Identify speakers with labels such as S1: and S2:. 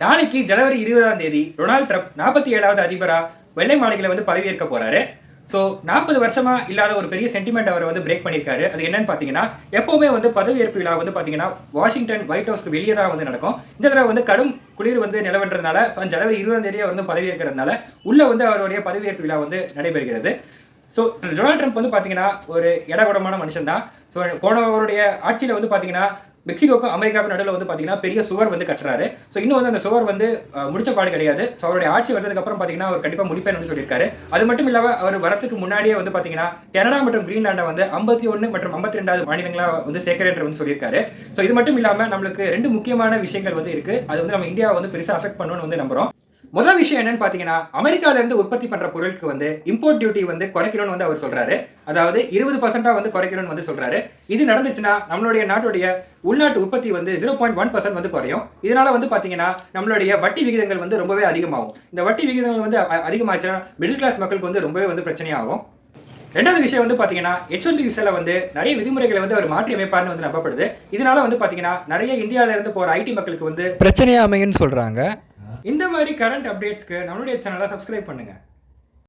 S1: நாளைக்கு ஜனவரி இருபதாம் தேதி டொனால்ட் ட்ரம்ப் நாற்பத்தி ஏழாவது அதிபராக வெள்ளை மாளிகையில் வந்து பதவியேற்க போறாரு. ஸோ நாற்பது வருஷமா இல்லாத ஒரு பெரிய சென்டிமெண்ட் அவர் வந்து பிரேக் பண்ணியிருக்காரு. அது என்னன்னு பார்த்தீங்கன்னா எப்பவுமே வந்து பதவியேற்பு விழா வந்து பார்த்தீங்கன்னா வாஷிங்டன் ஒயிட் ஹவுஸ்க்கு வெளியே தான் வந்து நடக்கும். இந்த தடவை வந்து கடும் குளிர் வந்து நிலவன்றதுனால ஸோ ஜனவரி இருபதாம் தேதி வந்து பதவியேற்கிறதுனால உள்ள வந்து அவருடைய பதவியேற்பு விழா வந்து நடைபெறுகிறது. ஸோ டொனால்ட் ட்ரம்ப் வந்து பார்த்தீங்கன்னா ஒரு இடகுடமான மனுஷன் தான் ஸோ போனவருடைய ஆட்சியில் வந்து பார்த்தீங்கன்னா மெக்சிகோக்கும் அமெரிக்காவுக்கும் நடுவில் வந்து பார்த்தீங்கன்னா பெரிய சுவர் வந்து கட்டுறாரு. ஸோ இன்னும் வந்து அந்த சுவர் வந்து முடிச்ச பாடு கிடையாது. ஸோ அவருடைய ஆட்சி வந்ததுக்கப்புறம் பார்த்தீங்கன்னா அவர் கண்டிப்பாக முடிப்பேன் வந்து சொல்லியிருக்காரு. அது மட்டும் இல்லாமல் அவர் வரத்துக்கு முன்னாடியே வந்து பார்த்தீங்கன்னா கனடா மற்றும் கிரீன்லாண்டை வந்து ஐம்பத்தி ஒன்று மற்றும் ஐம்பத்தி ரெண்டாவது மாநிலங்களாக வந்து சேர்க்கிறேன் வந்து சொல்லியிருக்காரு. ஸோ இது மட்டும் இல்லாமல் நம்மளுக்கு ரெண்டு முக்கியமான விஷயங்கள் வந்து இருக்குது அது வந்து நம்ம இந்தியாவை வந்து பெருசாக அஃபெக்ட் பண்ணணும்னு வந்து நம்புறோம். முதல் விஷயம் என்னன்னு பாத்தீங்கன்னா அமெரிக்கால இருந்து உற்பத்தி பண்ற பொருளுக்கு வந்து இம்போர்ட் டியூட்டி வந்து குறைக்கணும்னு வந்து அவர் சொல்றாரு. அதாவது இருபது பர்சன்டா வந்து குறைக்கணும்னு வந்து சொல்றாரு. இது நடந்துச்சுன்னா நம்மளுடைய நாட்டுடைய உள்நாட்டு உற்பத்தி வந்து ஜீரோ பாயிண்ட் ஒன் பர்சன்ட் வந்து குறையும். இதனால வந்து பாத்தீங்கன்னா நம்மளுடைய வட்டி விகிதங்கள் வந்து ரொம்பவே அதிகமாகும். இந்த வட்டி விகிதங்கள் வந்து அதிகமாச்சுன்னா மிடில் கிளாஸ் மக்களுக்கு வந்து ரொம்பவே வந்து பிரச்சனையாகும். ரெண்டாவது விஷயம் வந்து பாத்தீங்கன்னா ஹெச் ஒன் விசால வந்து நிறைய விதிமுறைகளை வந்து அவர் மாற்றி அமைப்பார்னு வந்து நம்பப்படுது. இதனால வந்து பாத்தீங்கன்னா நிறைய இந்தியாவிலேருந்து இருந்து போற ஐடி மக்களுக்கு வந்து
S2: பிரச்சனையா அமையுன்னு சொல்கிறாங்க
S1: இந்த மாதிரி கரண்ட் அப்டேட்ஸ்க்கு நம்மளுடைய சேனலை சப்ஸ்கிரைப் பண்ணுங்க.